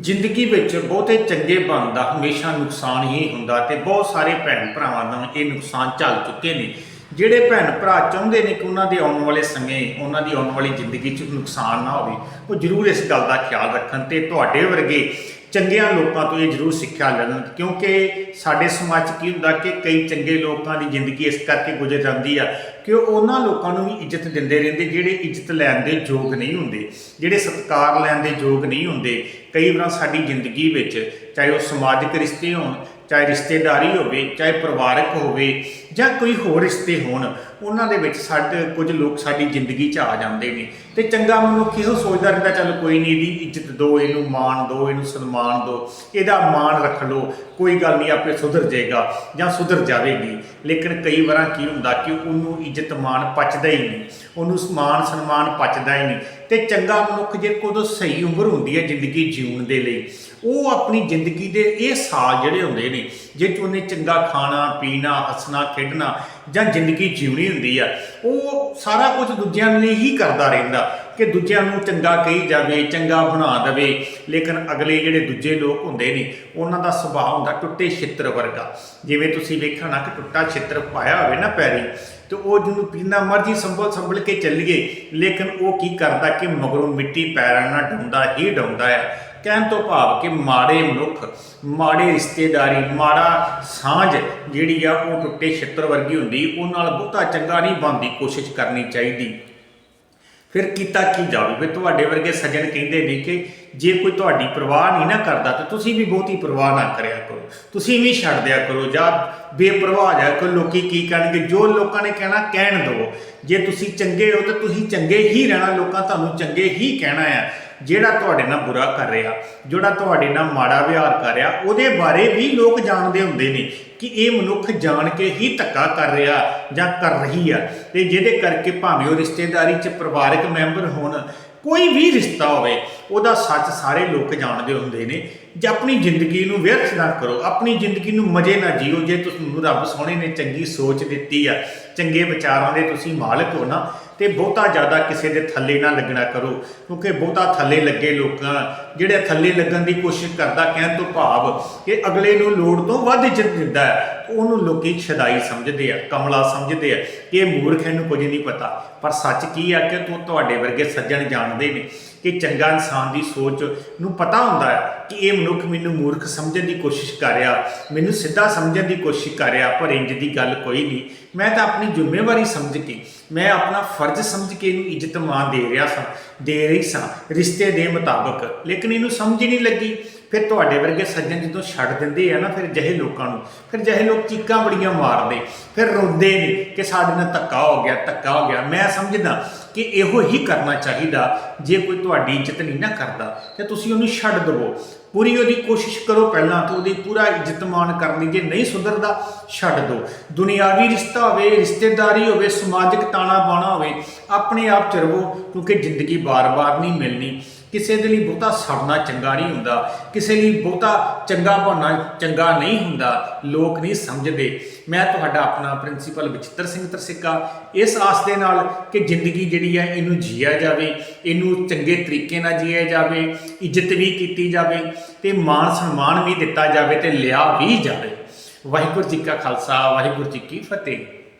ਜ਼ਿੰਦਗੀ ਵਿੱਚ ਬਹੁਤੇ ਚੰਗੇ ਬਣਨ ਦਾ ਹਮੇਸ਼ਾ ਨੁਕਸਾਨ ਹੀ ਹੁੰਦਾ ਤੇ ਬਹੁਤ ਸਾਰੇ ਭੈਣ ਭਰਾਵਾਂ ਨੂੰ ਇਹ ਨੁਕਸਾਨ ਝੱਲ ਚੁੱਕੇ ਨੇ। ਜਿਹੜੇ ਭੈਣ ਭਰਾ ਚਾਹੁੰਦੇ ਨੇ ਕਿ ਉਹਨਾਂ ਦੇ ਆਉਣ ਵਾਲੇ ਸਮੇਂ, ਉਹਨਾਂ ਦੀ ਆਉਣ ਵਾਲੀ ਜ਼ਿੰਦਗੀ 'ਚ ਨੁਕਸਾਨ ਨਾ ਹੋਵੇ, ਉਹ ਜ਼ਰੂਰ ਇਸ ਗੱਲ ਦਾ ਖਿਆਲ ਰੱਖਣ ਤੇ ਤੁਹਾਡੇ ਵਰਗੇ ਚੰਗਿਆਂ ਲੋਕਾਂ ਤੋਂ ਇਹ ਜ਼ਰੂਰ ਸਿੱਖਿਆ ਲੈਣ, ਕਿਉਂਕਿ ਸਾਡੇ ਸਮਾਜ 'ਚ ਕੀ ਹੁੰਦਾ ਕਿ ਕਈ ਚੰਗੇ ਲੋਕਾਂ ਦੀ ਜ਼ਿੰਦਗੀ ਇਸ ਕਰਕੇ ਗੁਜ਼ਰ ਜਾਂਦੀ ਆ ਕਿ ਉਹ ਉਹਨਾਂ ਲੋਕਾਂ ਨੂੰ ਵੀ ਇੱਜ਼ਤ ਦਿੰਦੇ ਰਹਿੰਦੇ, ਜਿਹੜੇ ਇੱਜ਼ਤ ਲੈਣ ਦੇ ਯੋਗ ਨਹੀਂ ਹੁੰਦੇ, ਜਿਹੜੇ ਸਤਿਕਾਰ ਲੈਣ ਦੇ ਯੋਗ ਨਹੀਂ ਹੁੰਦੇ। ਕਈ ਵਾਰ ਸਾਡੀ ਜ਼ਿੰਦਗੀ ਵਿੱਚ ਚਾਹੇ ਉਹ ਸਮਾਜਿਕ ਰਿਸ਼ਤੇ ਹੋਣ, ਚਾਹੇ ਰਿਸ਼ਤੇਦਾਰੀ ਹੋਵੇ, ਚਾਹੇ ਪਰਿਵਾਰਕ ਹੋਵੇ ਜਾਂ ਕੋਈ ਹੋਰ ਰਿਸ਼ਤੇ ਹੋਣ, ਉਹਨਾਂ ਦੇ ਵਿੱਚ ਸਾਡੇ ਕੁਝ ਲੋਕ ਸਾਡੀ ਜ਼ਿੰਦਗੀ 'ਚ ਆ ਜਾਂਦੇ ਨੇ। ਤੇ ਚੰਗਾ ਮਨੁੱਖ ਇਹੋ ਸੋਚਦਾ ਰਹਿੰਦਾ, ਚੱਲ ਕੋਈ ਨਹੀਂ ਇਹਦੀ ਇੱਜ਼ਤ ਦਿਓ ਇਹਨੂੰ ਮਾਣ ਦਿਓ ਇਹਨੂੰ ਸਨਮਾਨ ਦਿਓ ਇਹਦਾ ਮਾਣ ਰੱਖ ਲਓ, ਕੋਈ ਗੱਲ ਨਹੀਂ, ਆਪੇ ਸੁਧਰ ਜਾਏਗਾ ਜਾਂ ਸੁਧਰ ਜਾਵੇਗੀ। ਲੇਕਿਨ ਕਈ ਵਾਰਾਂ ਕੀ ਹੁੰਦਾ ਕਿ ਉਹਨੂੰ ਇੱਜ਼ਤ ਮਾਣ ਪਚਦਾ ਹੀ ਨਹੀਂ, ਉਹਨੂੰ ਸਮਾਨ ਸਨਮਾਨ ਪਚਦਾ ਹੀ ਨਹੀਂ। ਤੇ ਚੰਗਾ ਮਨੁੱਖ ਜੇ ਕੋਦੋਂ ਸਹੀ ਉਮਰ ਹੁੰਦੀ ਹੈ ਜ਼ਿੰਦਗੀ ਜਿਉਣ ਦੇ ਲਈ, ਉਹ ਆਪਣੀ ਜ਼ਿੰਦਗੀ ਦੇ ਇਹ ਸਾਲ ਜਿਹੜੇ ਹੁੰਦੇ ਨੇ ਜੇ ਚ ਉਹਨੇ ਚੰਗਾ ਖਾਣਾ, ਪੀਣਾ, ਹੱਸਣਾ ਖੇਡਣਾ ਜਾਂ ਜ਼ਿੰਦਗੀ ਜਿਉਣੀ ਹੁੰਦੀ ਆ, ਉਹ ਸਾਰਾ ਕੁਝ ਦੂਜਿਆਂ ਲਈ ਹੀ ਕਰਦਾ ਰਹਿੰਦਾ ਕਿ ਦੂਜਿਆਂ ਨੂੰ ਚੰਗਾ ਕਹੀ ਜਾਵੇ, ਚੰਗਾ ਬਣਾ ਦੇਵੇ। ਲੇਕਿਨ ਅਗਲੇ ਜਿਹੜੇ ਦੂਜੇ ਲੋਕ ਹੁੰਦੇ ਨੇ, ਉਹਨਾਂ ਦਾ ਸੁਭਾਅ ਹੁੰਦਾ ਟੁੱਟੇ ਛਿੱਤਰ ਵਰਗਾ। ਜਿਵੇਂ ਤੁਸੀਂ ਵੇਖਣਾ ਕਿ ਟੁੱਟਾ ਛਿੱਤਰ ਪਾਇਆ ਹੋਵੇ ਨਾ ਪੈਰੀ, ਤੇ ਉਹ ਜਿਹਨੂੰ ਜਿੰਨਾ ਮਰਜ਼ੀ ਸੰਭਲ ਸੰਭਲ ਕੇ ਚੱਲੀਏ, ਲੇਕਿਨ ਉਹ ਕੀ ਕਰਦਾ ਕਿ ਮਗਰੋਂ ਮਿੱਟੀ ਪੈਰਾਂ ਨਾਲ ਡੁੰਦਾ ਹੀ ਡੁੰਦਾ ਆ। ਕਹਿਣ ਤੋਂ ਭਾਵ ਕਿ ਮਾੜੇ ਮਨੁੱਖ, ਮਾੜੇ ਰਿਸ਼ਤੇਦਾਰੀ, ਮਾੜਾ ਸਾਂਝ ਜਿਹੜੀ ਆ ਉਹ ਟੁੱਟੇ ਛਿੱਤਰ ਵਰਗੀ ਹੁੰਦੀ, ਉਹ ਨਾਲ ਬਹੁਤਾ ਚੰਗਾ ਨਹੀਂ ਬਣਦੀ ਕੋਸ਼ਿਸ਼ ਕਰਨੀ ਚਾਹੀਦੀ। ਫਿਰ ਕੀਤਾ ਕੀ ਜਾਵੇ? ਫਿਰ ਤੁਹਾਡੇ ਵਰਗੇ ਸੱਜਣ ਕਹਿੰਦੇ ਨੇ ਕਿ ਜੇ ਕੋਈ ਤੁਹਾਡੀ ਪਰਵਾਹ ਨਹੀਂ ਨਾ ਕਰਦਾ ਤਾਂ ਤੁਸੀਂ ਵੀ ਬਹੁਤੀ ਪਰਵਾਹ ਨਾ ਕਰਿਆ ਕਰੋ। ਤੁਸੀਂ ਵੀ ਛੱਡ ਦਿਆ ਕਰੋ ਜਾਂ ਬੇਪਰਵਾਹ ਜਾ ਕਰੋ। ਲੋਕੀ ਕੀ ਕਹਿਣਗੇ? ਜੋ ਲੋਕਾਂ ਨੇ ਕਹਿਣਾ, ਕਹਿਣ ਦਿਓ। ਜੇ ਤੁਸੀਂ ਚੰਗੇ ਹੋ ਤਾਂ ਤੁਸੀਂ ਚੰਗੇ ਹੀ ਰਹਿਣਾ। ਲੋਕਾਂ ਤੁਹਾਨੂੰ ਚੰਗੇ ਹੀ ਕਹਿਣਾ ਆ। ਜਿਹੜਾ ਤੁਹਾਡੇ ਨਾਲ ਬੁਰਾ ਕਰ ਰਿਹਾ, ਜਿਹੜਾ ਤੁਹਾਡੇ ਨਾਲ ਮਾੜਾ ਵਿਹਾਰ ਕਰ ਰਿਹਾ, ਉਹਦੇ ਬਾਰੇ ਵੀ ਲੋਕ ਜਾਣਦੇ ਹੁੰਦੇ ਨੇ ਕਿ ਇਹ ਮਨੁੱਖ ਜਾਣ ਕੇ ਹੀ ਧੱਕਾ ਕਰ ਰਿਹਾ ਜਾਂ ਕਰ ਰਹੀ ਆ। ਤੇ ਜਿਹਦੇ ਕਰਕੇ ਭਾਵੇਂ ਉਹ ਰਿਸ਼ਤੇਦਾਰੀ 'ਚ ਪਰਿਵਾਰਕ ਮੈਂਬਰ ਹੋਣ, ਕੋਈ ਵੀ ਰਿਸ਼ਤਾ ਹੋਵੇ, ਉਹਦਾ ਸੱਚ ਸਾਰੇ ਲੋਕ ਜਾਣਦੇ ਹੁੰਦੇ ਨੇ। ਜੇ ਆਪਣੀ ਜ਼ਿੰਦਗੀ ਨੂੰ ਵਿਅਰਥ ਨਾ ਕਰੋ, ਆਪਣੀ ਜ਼ਿੰਦਗੀ ਨੂੰ ਮਜ਼ੇ ਨਾਲ ਜੀਓ, ਜੇ ਤੁਹਾਨੂੰ ਰੱਬ ਸੋਹਣੇ ਨੇ ਚੰਗੀ ਸੋਚ ਦਿੱਤੀ ਆ, ਚੰਗੇ ਵਿਚਾਰਾਂ ਦੇ ਤੁਸੀਂ ਮਾਲਕ ਹੋ ਨਾ ਤੇ ਬਹੁਤਾ ਜ਼ਿਆਦਾ ਕਿਸੇ ਦੇ ਥੱਲੇ ਨਾ ਲੱਗਣਾ ਕਰੋ, ਕਿਉਂਕਿ ਬਹੁਤਾ ਥੱਲੇ ਲੱਗੇ ਲੋਕਾਂ, ਜਿਹੜੇ ਥੱਲੇ ਲੱਗਣ ਦੀ ਕੋਸ਼ਿਸ਼ ਕਰਦਾ ਕਹਿਣ ਤੋਂ ਭਾਵ ਕਿ ਅਗਲੇ ਨੂੰ ਲੋੜ ਤੋਂ ਵੱਧ ਇੱਜ਼ਤ ਦਿੰਦਾ ਹੈ। ਉਹਨੂੰ ਲੋਕੀ ਛਦਾਈ ਸਮਝਦੇ ਆ, ਕਮਲਾ ਸਮਝਦੇ ਆ ਕਿ ਇਹ ਮੂਰਖ ਇਹਨੂੰ ਕੁਝ ਨਹੀਂ ਪਤਾ। ਪਰ ਸੱਚ ਕੀ ਆ ਕਿ ਤੂੰ ਤੁਹਾਡੇ ਵਰਗੇ ਸੱਜਣ ਜਾਣਦੇ ਨੇ ਕਿ ਚੰਗਾ ਇਨਸਾਨ ਦੀ ਸੋਚ ਨੂੰ ਪਤਾ ਹੁੰਦਾ ਹੈ ਕਿ ਇਹ ਮਨੁੱਖ ਮੈਨੂੰ ਮੂਰਖ ਸਮਝਣ ਦੀ ਕੋਸ਼ਿਸ਼ ਕਰ ਰਿਹਾ, ਮੈਨੂੰ ਸਿੱਧਾ ਸਮਝਣ ਦੀ ਕੋਸ਼ਿਸ਼ ਕਰ ਰਿਹਾ, ਪਰ ਇੰਜ ਦੀ ਗੱਲ ਕੋਈ ਨਹੀਂ। ਮੈਂ ਤਾਂ ਆਪਣੀ ਜ਼ਿੰਮੇਵਾਰੀ ਸਮਝ ਕੇ, ਮੈਂ ਆਪਣਾ ਫਰਜ਼ ਸਮਝ ਕੇ ਇਹਨੂੰ ਇੱਜ਼ਤ ਮਾਨ ਦੇ ਰਿਹਾ ਸਾਂ, ਦੇ ਰਹੀ ਸਾਂ, ਰਿਸ਼ਤੇ ਦੇ ਮੁਤਾਬਕ। ਲੇਕਿਨ ਇਹਨੂੰ ਸਮਝ ਹੀ ਨਹੀਂ ਲੱਗੀ। ਫਿਰ ਤੁਹਾਡੇ ਵਰਗੇ ਸੱਜਣ ਜਦੋਂ ਛੱਡ ਦਿੰਦੇ ਆ ਨਾ, ਫਿਰ ਜਹੇ ਲੋਕਾਂ ਨੂੰ, ਫਿਰ ਜਹੇ ਲੋਕ ਚੀਕਾਂ ਬੜੀਆਂ ਮਾਰਦੇ, ਫਿਰ ਰੋਂਦੇ ਨੇ ਕਿ ਸਾਡੇ ਨਾਲ ਧੱਕਾ ਹੋ ਗਿਆ, ਧੱਕਾ ਹੋ ਗਿਆ। ਮੈਂ ਸਮਝਦਾ ਕਿ ਇਹੋ ਹੀ ਕਰਨਾ ਚਾਹੀਦਾ, ਜੇ ਕੋਈ ਤੁਹਾਡੀ ਇੱਜ਼ਤ ਨਹੀਂ ਨਾ ਕਰਦਾ, ਤੇ ਤੁਸੀਂ ਉਹਨੂੰ ਛੱਡ ਦਿਵੋ। ਪੂਰੀ ਉਹਦੀ ਕੋਸ਼ਿਸ਼ ਕਰੋ ਪਹਿਲਾਂ ਤਾਂ ਉਹਦੀ ਪੂਰਾ ਇੱਜ਼ਤ ਮਾਣ ਕਰਨੀ ਜੇ ਨਹੀਂ ਸੁਧਰਦਾ, ਛੱਡ ਦਿਓ ਦੁਨਿਆਵੀ ਰਿਸ਼ਤਾ ਹੋਵੇ, ਰਿਸ਼ਤੇਦਾਰੀ ਹੋਵੇ, ਸਮਾਜਿਕ ਤਾਣਾ ਬਾਣਾ ਹੋਵੇ, ਆਪਣੇ ਆਪ ਚ ਰਹੋ ਕਿਉਂਕਿ ਜ਼ਿੰਦਗੀ ਬਾਰ-ਬਾਰ ਨਹੀਂ ਮਿਲਣੀ। ਕਿਸੇ ਦੇ ਲਈ ਬਹੁਤਾ ਸੜਨਾ ਚੰਗਾ ਨਹੀਂ ਹੁੰਦਾ, ਕਿਸੇ ਲਈ ਬਹੁਤਾ ਚੰਗਾ ਬਣਨਾ ਚੰਗਾ ਨਹੀਂ ਹੁੰਦਾ, ਲੋਕ ਨਹੀਂ ਸਮਝਦੇ। ਮੈਂ ਤੁਹਾਡਾ ਆਪਣਾ ਪ੍ਰਿੰਸੀਪਲ ਵਿਚਿੱਤਰ ਸਿੰਘ ਤਰਸਿੱਕਾ, ਇਸ ਆਸ ਦੇ ਨਾਲ ਕਿ ਜ਼ਿੰਦਗੀ ਜਿਹੜੀ ਹੈ ਇਹਨੂੰ ਜੀਆ ਜਾਵੇ, ਇਹਨੂੰ ਚੰਗੇ ਤਰੀਕੇ ਨਾਲ ਜੀਆ ਜਾਵੇ, ਇੱਜ਼ਤ ਵੀ ਕੀਤੀ ਜਾਵੇ ਤੇ ਮਾਣ ਸਨਮਾਨ ਵੀ ਦਿੱਤਾ ਜਾਵੇ ਤੇ ਲਿਆ ਵੀ ਜਾਵੇ। ਵਾਹਿਗੁਰੂ ਜੀ ਕਾ ਖਾਲਸਾ, ਵਾਹਿਗੁਰੂ ਜੀ ਕੀ ਫਤਿਹ।